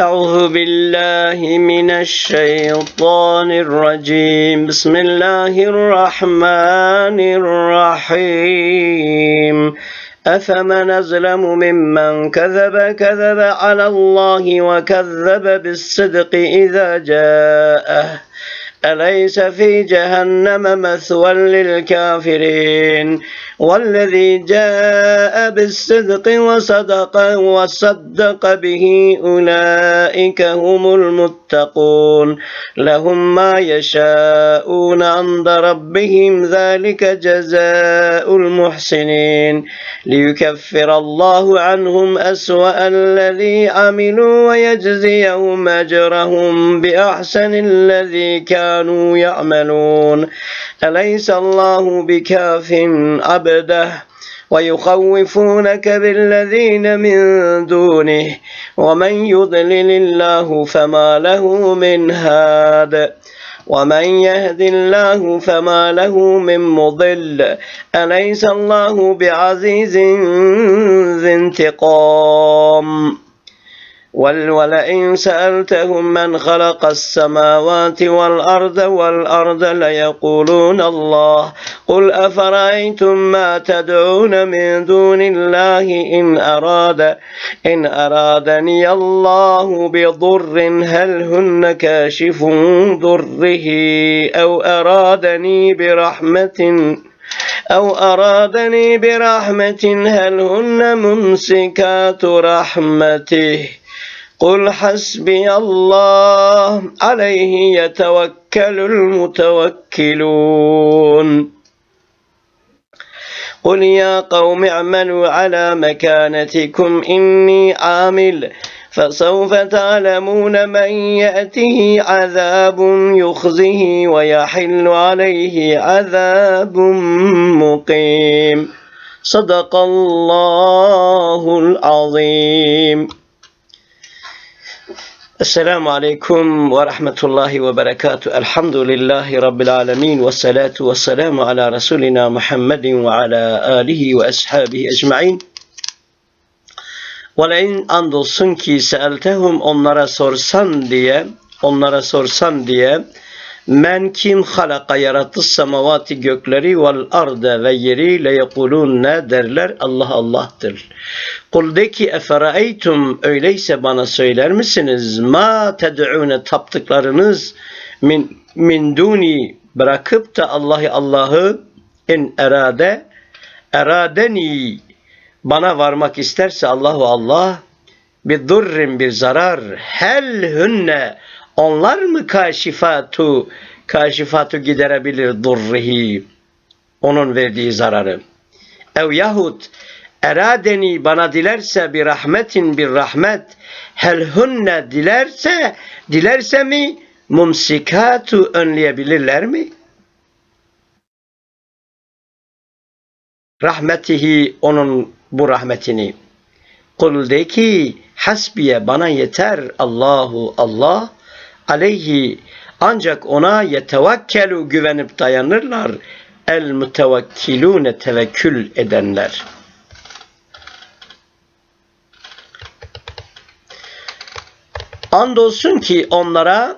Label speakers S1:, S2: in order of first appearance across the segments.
S1: أعوذ بالله من الشيطان الرجيم. بسم الله الرحمن الرحيم. أفمن أظلم ممن كذب كذب على الله وكذب بالصدق إذا جاءه. أليس في جهنم مثوى للكافرين؟ والذي جاء بالصدق وصدق وصدق به أولئك هم المتقون. لهم ما يشاءون عند ربهم ذلك جزاء المحسنين. ليكفر الله عنهم أسوأ الذي عملوا ويجزيهم أجرهم بأحسن الذي كانوا يعملون. أليس الله بكاف عبده ويخوفونك بالذين من دونه. ومن يضلل الله فما له من هاد. ومن يهد الله فما له من مضل. أليس الله بعزيز ذي انتقام؟ ولئن سألتهم من خلق السماوات والأرض والأرض ليقولون الله قل أفرأيتم ما تدعون من دون الله إن أراد إن أرادني الله بضر هل هن كاشف ضره أو أرادني برحمة أو أرادني برحمة هل هن ممسكات رحمته قل حسبي الله عليه يتوكل المتوكلون. قل يا قوم اعملوا على مكانتكم إني عامل فسوف تعلمون من يأته عذاب يخزيه ويحل عليه عذاب مقيم. صدق الله العظيم. Esselamu Aleyküm ve Rahmetullahi ve Berekatü. Elhamdülillahi Rabbil Alemin ve salatu ve selamu ala Resulina Muhammedin ve ala alihi ve ashabihi ecma'in. Veleyin andolsun ki seeltehum onlara sorsan diye, onlara sorsan diye, men kim halaka yarattı semavati gökleri vel arda ve yeri le yekulun ne derler Allah Allah'tır. Kul de ki eferaytum öyleyse bana söyler misiniz ma ted'une taptıklarınız min, min duni bırakıp da Allah'ı Allah'ı in erade eradeni bana varmak isterse Allahu Allah bir durrin bir zarar hel hünne onlar mı kaşifatu? Kaşifatu giderebilir durrihi. Onun verdiği zararı. Ev yahut eradeni bana dilerse bir rahmetin bir rahmet. Hel hünne dilerse dilerse mi mumsikatu önleyebilirler mi? Rahmetihi onun bu rahmetini. Kul de ki hasbiye bana yeter. Allahu Allah aleyhi ancak ona yetevekkelu güvenip dayanırlar el mutevekkilune tevekkül edenler. Andolsun ki onlara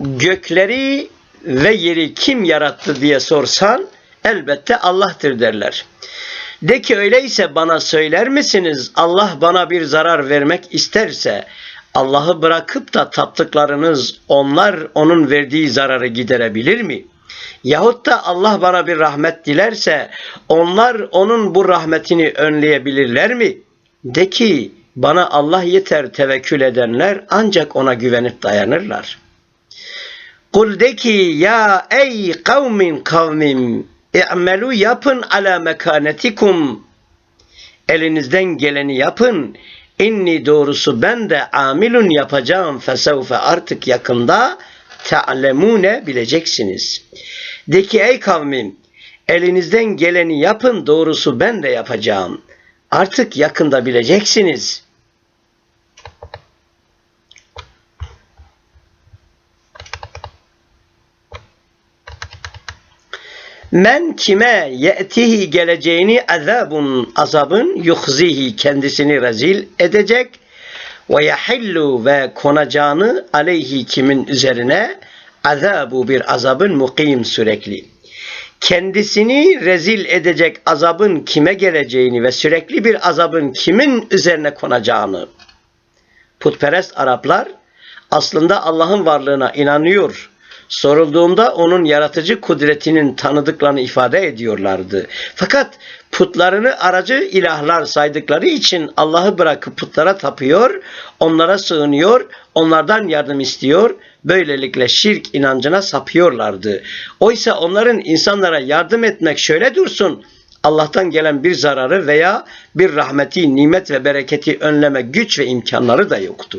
S1: gökleri ve yeri kim yarattı diye sorsan elbette Allah'tır derler. De ki öyleyse bana söyler misiniz Allah bana bir zarar vermek isterse Allah'ı bırakıp da taptıklarınız onlar onun verdiği zararı giderebilir mi? Yahut da Allah bana bir rahmet dilerse onlar onun bu rahmetini önleyebilirler mi? De ki bana Allah yeter tevekkül edenler ancak ona güvenip dayanırlar. Kul de ki ya ey kavmin kavmim İ'melu yapın ala mekanetikum. Elinizden geleni yapın. İnni doğrusu ben de amilun yapacağım fesevfe artık yakında te'lemune bileceksiniz. De ki ey kavmim elinizden geleni yapın doğrusu ben de yapacağım. Artık yakında bileceksiniz. Men kime ye'tihi geleceğini azabun azabın yuhzihi kendisini rezil edecek ve yahillu ve konacağını aleyhi kimin üzerine azabu bir azabın mukim sürekli. Kendisini rezil edecek azabın kime geleceğini ve sürekli bir azabın kimin üzerine konacağını. Putperest Araplar aslında Allah'ın varlığına inanıyor. Sorulduğunda onun yaratıcı kudretinin tanıdıklarını ifade ediyorlardı. Fakat putlarını aracı ilahlar saydıkları için Allah'ı bırakıp putlara tapıyor, onlara sığınıyor, onlardan yardım istiyor. Böylelikle şirk inancına sapıyorlardı. Oysa onların insanlara yardım etmek şöyle dursun. Allah'tan gelen bir zararı veya bir rahmeti, nimet ve bereketi önleme güç ve imkanları da yoktu.